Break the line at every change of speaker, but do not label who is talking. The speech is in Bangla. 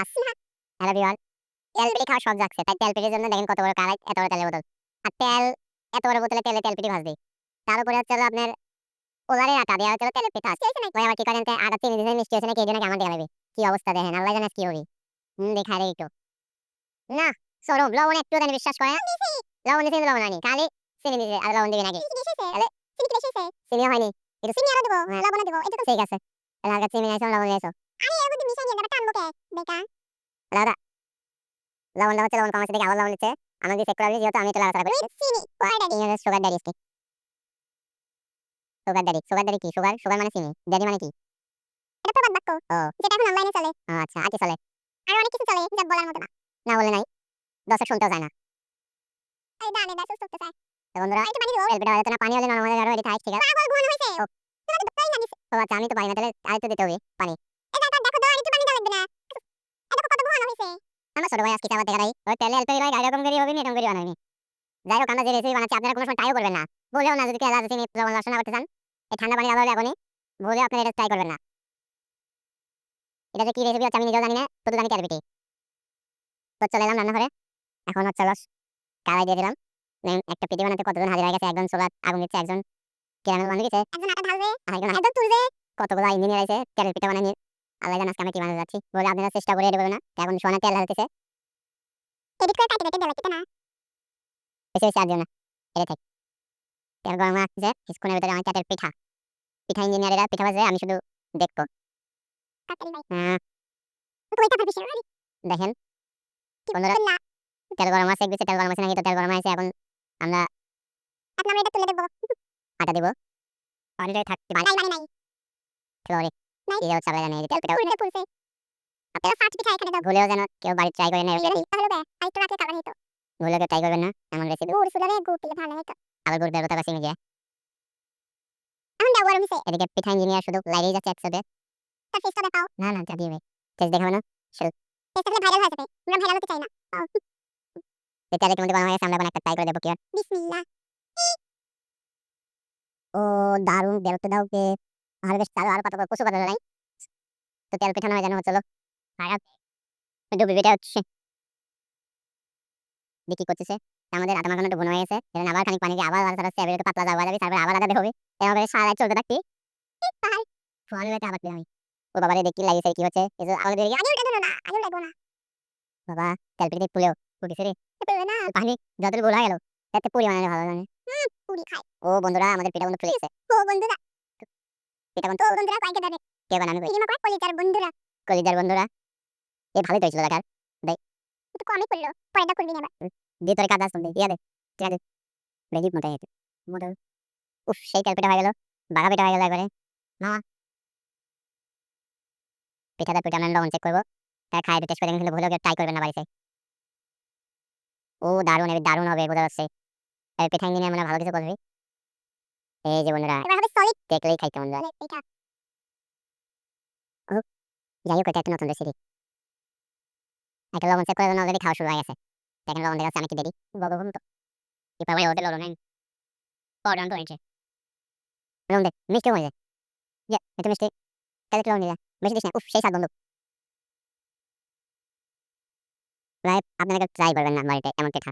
আসনা হ্যালো বিওয়াল তেল পিঠে খাওয়ার শখ জাগছে তাই তেল পিঠের জন্য দেখেন কত বড় কালাই এত বড় তেলের বোতল। আর তেল এত বড় বোতলে তেলে তেল পিঠে ভাজবে। তার উপরে হচ্ছে আপনার ওলারে আটা দেওয়া হচ্ছে তেলের পিঠা আছে ওই আবার কি করেন আটা চিনি দিয়েছে মিষ্টি হয়েছে নাকি এই জন্য দেওয়া লাগবে। কি অবস্থা দেখেন আল্লাহ জানে কি হবে হুম দেখাই রে একটু। না সরম লবণ একটু দেন বিশ্বাস করে লবণ দিয়েছে লবণ হয়নি খালি চিনি দিয়েছে আর লবণ দিবি নাকি চিনি চিনি হয়নি একটু চিনি আরও দেবো। লবণ দেবো এটা তো ঠিক আছে। তাহলে আগে চিনি নিয়েছো লবণ নিয়েছো আরে এর মধ্যে মিশাই নিয়ে টানবো কে? বেটা। দাদা। লবণ দেওয়া হচ্ছে লবণ কম দেখে আবার লবণ দিচ্ছে। আমাকে চেক করে যেহেতু আমি তো লাগাতার করি sugar daddy sugar daddy sugar daddy কি? সুগার সুগার মানে চিনি। ড্যাডি মানে কি? এটা প্রবাদ বাক্য। ও। যেটা এখন অনলাইনে চলে। ও আচ্ছা আর চলে। আর অনেক কিছু চলে যা বলার মতো না। না বলে নাই। দর্শক শুনতেও চায় না। এই দানে দাস শুনতে চায়। তো বন্ধুরা এটা পানি দিও এটা হয়তো না পানি হলে নরমাল গাড়ো এটা ঠিক আছে? পাগল ঘন হইছে তোমাকে তো তাই না ও আচ্ছা আমি তো পারি না তাহলে আরেকটু দিতে হবে পানি এটা তো দেখো দাও একটু পানি দাও লাগবে না এটা কত ঘন হইছে আমরা ছোট ভাই আজকে খাবার দেখাই ওই তেলে অল্প রয় গাড়ি রকম করি হবে নি এরকম করি বানাবি যাই হোক আমরা যে রেসিপি বানাচ্ছি আপনারা কোনো সময় ট্রাইও করবেন না। বলেও না যদি কেলা চিনি লবণ রসনা করতে চান এই ঠান্ডা পানি আলাদা এখনই। বলে আপনারা এটা ট্রাই করবেন না। এটা যে কি রেসিপি হচ্ছে আমি নিজেও জানি না শুধু জানি ক্যারবিটি তো চলে এলাম রান্নাঘরে। এখন হচ্ছে লস কালাই দিয়ে দিলাম। একটা পিঠে বানাতে কতজন হাজির হয়ে গেছে? একজন সোলার আগুন দিচ্ছে একজন কেরামেল বানিয়ে দিচ্ছে একজন আটা ঢালবে আর একজন একজন তুলবে। কতগুলো ইঞ্জিনিয়ার আছে তেলের পিঠা বানিয়ে আল্লাহ জানাস আমি কি বানাতে যাচ্ছি বলে আপনারা চেষ্টা করে এটা না। এখন সোনা তেল ঢালতেছে। এডিট করে কাটে কাটে দেওয়া লাগবে না বেশি বেশি আর দিও না। এটা থাক। তেল গরম আসছে কিছুক্ষণের ভিতরে আমার চাটের পিঠা। পিঠা ইঞ্জিনিয়ারেরা পিঠা বাজে আমি শুধু দেখব। দেখেন। বন্ধুরা তেল গরম আছে একদিকে তেল গরম আছে নাকি? তো তেল গরম আছে এখন আমরা এখন আমরা এটা তুলে দেব আটা দেব। পানিটাই থাকতে পারে নাই নাই ফ্লোরে। এই হচ্ছে আমরা জানি তেল পিঠা। উঠে ফুলছে আপনারা ফাট পিঠা এখানে দাও ভুলেও যেন কেউ বাড়ি ট্রাই করে না তাহলে বে আরেকটু রাখলে কাবার হতো ভুলেও কেউ ট্রাই করবেন না এমন রেসিপি গুড় সুগারে গুড় দিলে ভালো হতো আবার গুড় দেবো তারপর চিনি এখন দাও গরম হইছে। এদিকে পিঠা ইঞ্জিনিয়ার শুধু লাইরেই যাচ্ছে একসাথে। তার ফেসটা দেখাও না না তা দিবে ফেস দেখাবো না চল। ফেসটা ভাইরাল হয়ে যাবে। আমরা ভাইরাল হতে চাই না। এটা দেখে মধ্যে বানানো হয়েছে আমরা একটা ট্রাই করে দেবো কি আর বিসমিল্লাহ। ও দারুণ বেরোতে দাও কে। আর বেশ চালু আর কত কচু কথা নাই তো তেল পিঠানো হয়ে জানো চলো। ডুবি বেটা হচ্ছে। দেখি করতেছে। আমাদের আধা মাখানোটা বোনা হয়ে গেছে। এখানে আবার খানিক পানি দিয়ে আবার আলাদা হচ্ছে এবারে পাতলা যাওয়া যাবে, তারপরে আবার আলাদা হবে। এভাবে সারা চলতে থাকতি। ফোন বেটা আবার আমি। ও বাবারে দেখি লাগিয়েছে কি হচ্ছে? আমাদের আমি উঠে না আমি উঠবো না। বাবা, তেল পিঠে পুলেও পুড়িছে রে। না, পানি যতটা গোল গেল তাতে পুরি বানালে ভালো জানে। পুরি খাই ও বন্ধুরা, আমাদের পিঠা বন্ধু ফুলে গেছে। ও বন্ধুরা, পিঠা বন্ধু বন্ধুরা কয়েকটা দেবে? কে বানানো কই কলিজার বন্ধুরা। কলিজার বন্ধুরা। এ ভালোই তো হয়েছিল দেখার। দেখ। একটু কমই পড়ল। পরেটা করবি না দিয়ে তোর কাজ আসতে দিয়া দে। ঠিক আছে। বেশি মোটা হয়েছে। মোটা। উফ সেই তেল হয়ে গেল। বাঘা পিঠা হয়ে গেল একবারে। মামা। পিঠাটা পিঠা আমরা লবণ চেক করব। তার খাই টেস্ট করে কিন্তু ভুলেও ট্রাই করবেন না বাড়িতে। ও দারুণ এবার দারুণ হবে বোঝা যাচ্ছে। এবার পিঠা ইঞ্জিনিয়ার মনে ভালো কিছু করবে। এই যে বন্ধুরা। এবার হবে সলিড দেখলেই খাইতে মন যায়। ও যাই হোক এটা একটা নতুন রেসিপি একটা লবণ চেক করে অলরেডি খাওয়া শুরু হয়ে গেছে। দেখেন লবণ দেখাচ্ছে আমি কি দেরি? বগবন তো। কি ভাই ওদের লবণ পড়ান তো হয়েছে। লবণ দেখ মিষ্টি কমে যায়। যে এটা মিষ্টি। তাহলে একটু লবণ দিয়ে বেশি দিস না, উফ, সেই স্বাদ বন্ধু। ভাই, আপনারা ট্রাই করবেন না বাড়িতে এমন পিঠা